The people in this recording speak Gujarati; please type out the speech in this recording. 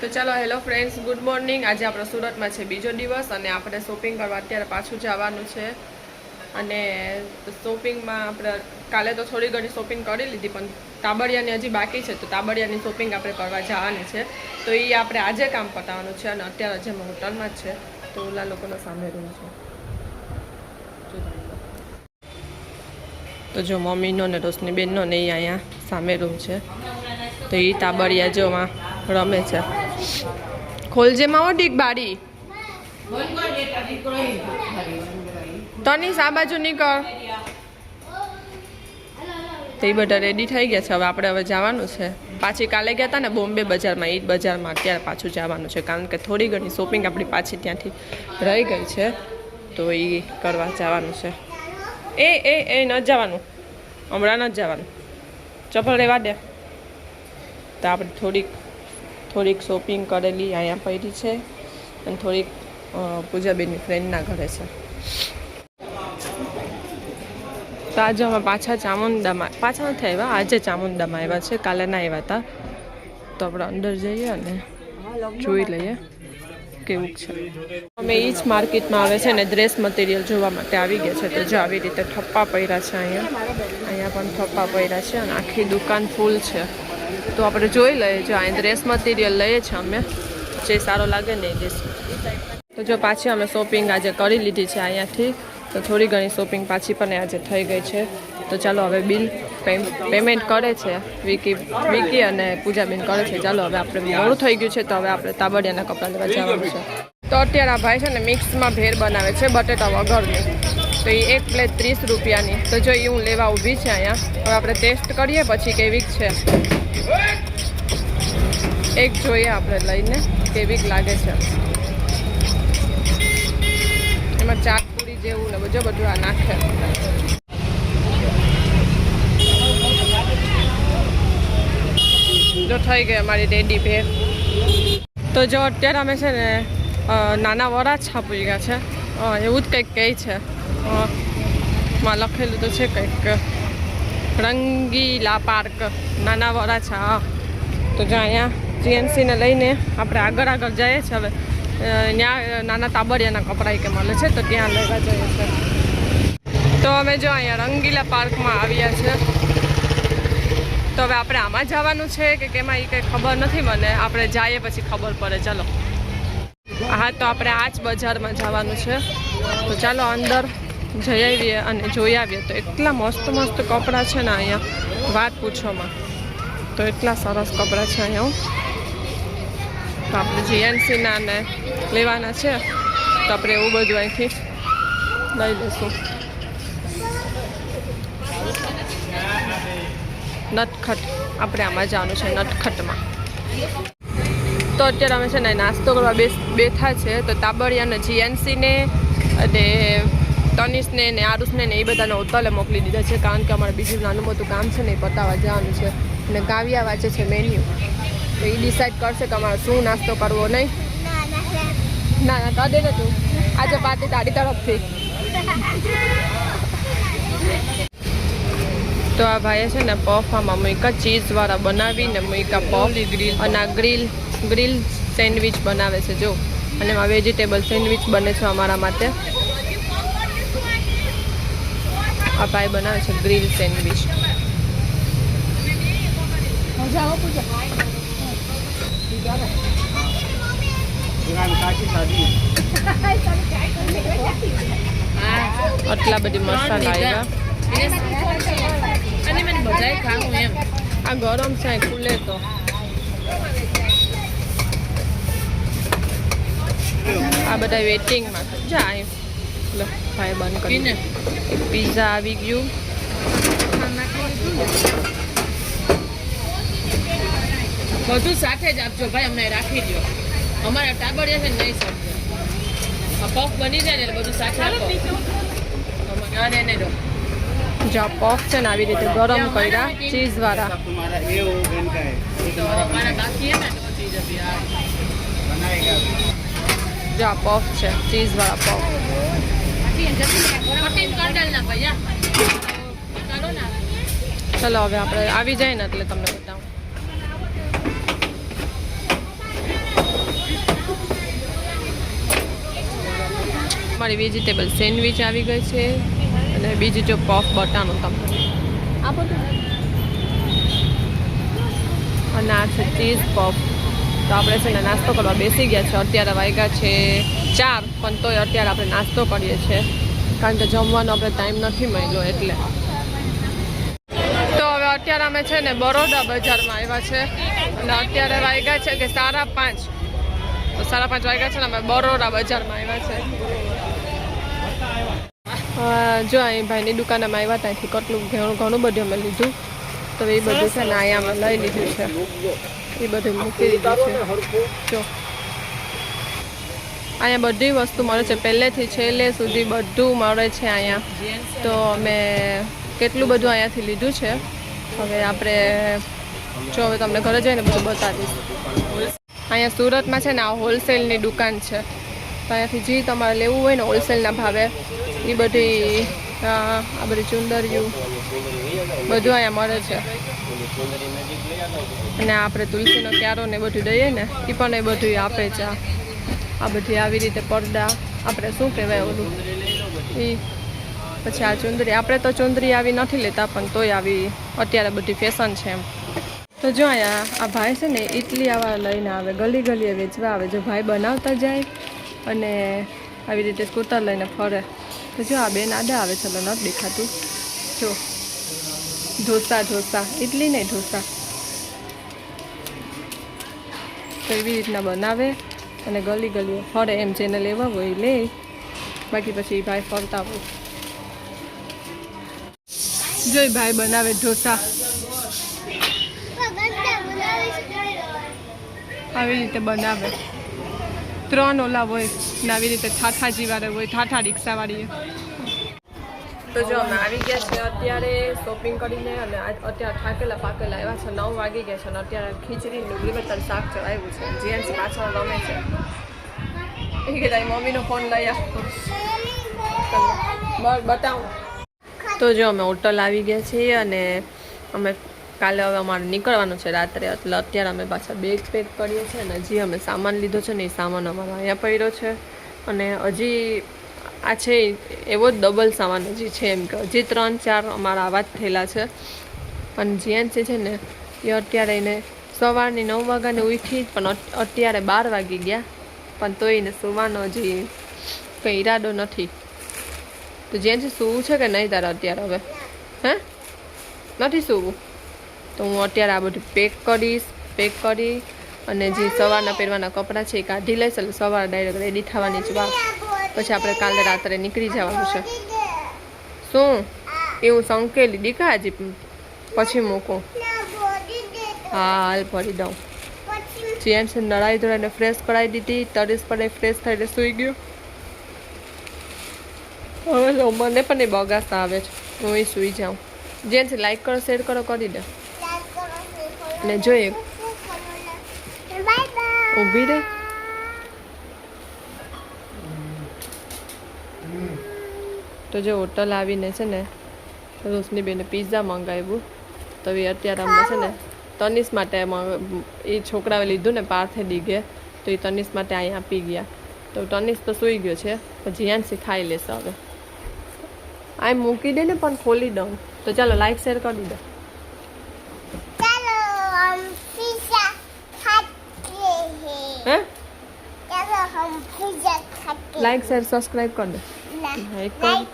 તો ચાલો હેલો ફ્રેન્ડ્સ ગુડ મોર્નિંગ આજે આપણો સુરતમાં છે બીજો દિવસ અને આપણે શોપિંગ કરવા અત્યારે પાછું જવાનું છે. અને શોપિંગમાં આપણે કાલે તો થોડી ઘણી શોપિંગ કરી લીધી, પણ તાબડિયાની હજી બાકી છે, તો તાબડિયાની શોપિંગ આપણે કરવા જવાની છે. તો એ આપણે આજે કામ પતાવવાનું છે અને અત્યારે હજી હોટલમાં જ છે, તો ઓલા લોકોનો સામે રૂમ છે. જો. તો જો મમ્મીનો ને રોશની બેનનો ને એ અહીંયા સામે રૂમ છે. તો એ તાબડિયા જોમાં રમે છે. ખોલજે માં ડીક બારી તની આ બાજુ નીકળ તે બધા રેડી થઈ ગયા છે હવે આપણે હવે જવાનું છે. પાછી કાલે ગયા હતા ને બોમ્બે બજારમાં ઈદ બજારમાં અત્યારે પાછું જવાનું છે કારણ કે થોડી ઘણી શોપિંગ આપણી પાછી ત્યાંથી રહી ગઈ છે. તો એ કરવા જવાનું છે. એ એ એ ન જવાનું. હમણાં ન જવાનું. ચપ્પલ રહેવા દે. તો આપણે થોડીક થોડીક શોપિંગ કરેલી અહીંયા પડી છે અને થોડીક પૂજાબેનની ફ્રેન્ડના ઘરે છે. તો આજે અમે પાછા ચામુંડામાં, પાછા નથી આવ્યા, આજે ચામુંડામાં આવ્યા છે, કાલે ના આવ્યા હતા. તો આપણે અંદર જઈએ અને જોઈ લઈએ કેવું છે. અમે એ જ માર્કેટમાં આવે છે ને ડ્રેસ મટીરિયલ જોવા માટે આવી ગયા છે, તો જો આવી રીતે થપ્પા પડ્યા છે અહીંયા. અહીંયા પણ થપ્પા પડ્યા છે અને આખી દુકાન ફૂલ છે. તો આપણે જોઈ લઈએ જો અહીં ડ્રેસ મટીરિયલ લઈએ છીએ અમે. જે સારો લાગે ને એ તો જો પાછી અમે શોપિંગ આજે કરી લીધી છે અહીંયાથી. તો થોડી ઘણી શોપિંગ પાછી પણ આજે થઈ ગઈ છે. તો ચાલો હવે બિલ પેમેન્ટ કરે છે. વિકી વિકી અને પૂજાબેન કરે છે. ચાલો હવે આપણે મોડું થઈ ગયું છે તો હવે આપણે તાબડિયાના કપડાં લેવા જવાનું છે. તો અત્યારે આ ભાઈ છે ને મિક્સમાં ભેર બનાવે છે, બટેટા વગરની તો એ એક પ્લેટ ત્રીસ રૂપિયાની. તો જો એ હું લેવા ઊભી છે અહીંયા. હવે આપણે ટેસ્ટ કરીએ પછી કેવીક છે. એક જોઈએ આપણે લઈને, કેવીક લાગે છે. એમાં ચાટ જેવું ને બધું બધું આ નાખે. જો થઈ ગઈ અમારી રેડી ભેર તો જો અત્યારે અમે છે ને નાના વરા છાપી ગયા છે. એવું જ કંઈક કહે છે. માં લખેલું તો છે કંઈક. રંગીલા પાર્ક. નાના વરા છે, હા. તો જો અહીંયા જીએમસીને લઈને આપણે આગળ આગળ જઈએ છીએ હવે. ત્યાં નાના તાબડિયાના કપડાં કે મળે છે, તો ત્યાં લેવા જઈએ છીએ. તો અમે જો અહીંયા રંગીલા પાર્કમાં આવ્યા છે. તો હવે આપણે આમાં જવાનું છે કે કેમાં એ કંઈ ખબર નથી મને. આપણે જઈએ પછી ખબર પડે. ચાલો. હા, તો આપણે આ જ બજારમાં જવાનું છે. તો ચાલો અંદર જઈ આવીએ અને જોઈ આવીએ. તો એટલા મસ્ત મસ્ત કપડાં છે ને અહીંયા વાત પૂછોમાં તો એટલા સરસ કપડાં છે અહીંયા તો આપણે જીએનસીના ને લેવાના છે. તો આપણે એવું બધું અહીંથી લઈ લઈશું. નટખટ. આપણે આમાં જવાનું છે નટખટમાં. તો અત્યારે અમે છે ને નાસ્તો કરવા બેસ, બેઠા છે. તો તાબડિયાને જીએનસીને અને તનિષને ને આરુષને ને એ બધાને હોટલે મોકલી દીધા છે કારણ કે અમારે બીજું નાનું મોટું કામ છે ને એ પતાવવા જવાનું છે. ને કાવ્યા વાંચે છે મેન્યુ તો એ ડિસાઈડ કરશે કે અમારે શું નાસ્તો કરવો નહીં. ના ના કરી દે ને તું. આજે પાર્ટી તારી તરફથી. તો આ ભાઈએ છે ને પફ આમાં મૂકા ચીઝવાળા બનાવીને મૂકા પફ અને આ ગ્રીલ ગ્રીલ સેન્ડવિચ બનાવે છે જો. અને એમાં વેજીટેબલ સેન્ડવિચ બને છે અમારા માટે. આ ભાઈ બનાવે છે ગ્રીલ સેન્ડવિચ. આટલા બધી મસાલા આવ્યા. અને મને બધાય ખાવું એમ. આ ગરમ છે ખુલે તો. આ બધા વેટિંગમાં જા અહીં. લો ભાઈ બંધ કરીને એક પીઝા આવી ગયું. બધું સાથે જ આપજો ભાઈ અમને રાખી દો અમારા ટાબડિયા છે ને નહીં સમજો પફ બની જાય ને બધું સાથે આપો. અમારે અરે ને દો. જો આ પફ છે ને આવી રીતે ગરમ કર્યા ચીઝવાળા વાળા. અમારા બાકી હે ને તો ચીજ અભી આ. જો આ પફ છે ચીઝવાળા પફ. ચલો હવે આપણે આવી જાય ને એટલે તમને બતાવું. મારી વેજીટેબલ સેન્ડવિચ આવી ગઈ છે અને બીજી જો પફ બટાનું તમને. અને આ છે ચીઝ પફ તો આપણે છે ને નાસ્તો કરવા બેસી ગયા છે. અત્યારે વાગ્યા છે ચાર, પણ તોય અત્યારે આપણે નાસ્તો કરીએ છીએ. કારણ કે જમવાનો આપણે ટાઈમ નથી મળ્યો એટલે. તો હવે અત્યારે અમે છે ને બરોડા બજારમાં આવ્યા છે. અને અત્યારે વાગ્યા છે કે સાડા પાંચ. તો સાડા પાંચ વાગ્યા છે ને અમે બરોડા બજારમાં આવ્યા છે. જો અહીં ભાઈની દુકાનમાં આવ્યા ત્યાંથી કેટલું ઘણું ઘણું બધું અમે લીધું. તો એ બધું છે ને અહીંયા અમે લઈ લીધું છે. એ બધું મૂકી દીધું છે. જો. અહીંયા બધી વસ્તુ મળે છે. પહેલેથી છેલ્લે સુધી બધું મળે છે અહીંયા. તો અમે કેટલું બધું અહીંયાથી લીધું છે. હવે આપણે જો હવે તમને ઘરે જઈને બધું બતાવીશ. અહીંયા સુરતમાં છે ને આ હોલસેલની દુકાન છે. તો અહીંયાથી જે તમારે લેવું હોય ને હોલસેલના ભાવે, એ બધી, આ બધી ચુંદરિયું બધું અહીંયા મળે છે. અને આપણે તુલસીનો ક્યારો ને બધું દઈએ ને એ પણ એ બધું આપે છે આ. બધી આવી રીતે પડદા, આપણે શું કહેવાય ઓલું? એ પછી આ ચુંદરી, આપણે તો ચુંદરી આવી નથી લેતા, પણ તોય આવી અત્યારે બધી ફેશન છે એમ. તો જો અહીંયા આ ભાઈ છે ને ઇટલી આવા લઈને આવે, ગલી ગલીએ વેચવા આવે. જો ભાઈ બનાવતા જાય અને આવી રીતે સ્કૂટર લઈને ફરે. તો જો આ બેન આડા આવે છે નથી દેખાતું. જો. ઢોસા ઢોસા. ઇડલી ને ઢોસા. એવી રીતના બનાવે અને ગલી ગલીઓ ફરે એમ જેને લેવા હોય લે. બાકી પછી ભાઈ ફરતા હોય. જોઈ ભાઈ બનાવે ઢોસા. આવી રીતે બનાવે. ત્રણ ઓલા હોય ને આવી રીતે ઠાઠાજી વાળા હોય, ઠાઠા રિક્ષાવાળી તો જો અમે આવી ગયા છે અત્યારે શોપિંગ કરીને અને અત્યારે થાકેલા પાકેલા આવ્યા છે. નવ વાગી ગયા છે અને અત્યારે ખીચડી બટર શાક ચડાવ્યું છે. જીએન્સ પાછળ રમે છે. એ કે તારી મમ્મીનો ફોન લઈ આવો. બતાવું. તો જો અમે હોટલ આવી ગયા છીએ અને અમે કાલે હવે અમારે નીકળવાનું છે રાત્રે. એટલે અત્યારે અમે પાછા બેગ પેક કરીએ છીએ અને હજી અમે સામાન લીધો છે ને એ સામાન અમારો અહીંયા પડ્યો છે. અને હજી આ છે એવો જ ડબલ સામાન હજી છે એમ કે હજી ત્રણ ચાર અમારા આવા જ થયેલા છે. પણ જીએનસી છે ને, એ અત્યારે એને સવારની નવ વાગ્યાને ઉઠી, પણ અત્યારે બાર વાગી ગયા. પણ તોય એને સુવાનો હજી કંઈ ઈરાદો નથી. તો જીએનસી સૂવું છે કે નહીં તારે અત્યારે હવે? હે? નથી સૂવું? તો હું અત્યારે આ બધું પેક કરીશ પેક કરી અને જે સવારના પહેરવાના કપડાં છે એ કાઢી લઈશ એટલે સવારે ડાયરેક્ટ રેડી થવાની જ વાત. પછી આપણે કાલે રાત્રે નીકળી જવાનું છે. શું? એ હું સંકેલી દીકા હજી પછી મૂકું. હા હાલ ભરી દઉં. જેન્ટ્સ નળાઈ ધોળાઈને ફ્રેશ કરાવી દીધી તરીસ પડે ફ્રેશ થઈને સૂઈ ગયો. હવે મને પણ એ બગાસા આવે છે. હું એ સૂઈ જાઉં. જેન્ટ્સ લાઈક કરો શેર કરો કરી દે. ને જોઈએ ઊભી રહે. તો જે હોટલ આવીને છે ને રોશની બેને પીઝા મંગાવ્યું. તો એ અત્યારે અમને છે ને તનિષ માટે એ છોકરાએ લીધું ને પાર્થે દીગે તો એ તનિષ માટે અહીંયા આપી ગયા. તો તનિષ તો સૂઈ ગયો છે પછી યાનસી ખાઈ લેશે હવે. આ મૂકી દે ને પણ ખોલી દઉં. તો ચાલો લાઈક શેર કરી દો. હે. લાઈક શેર સબસ્ક્રાઈબ કરી દો. Cành cây.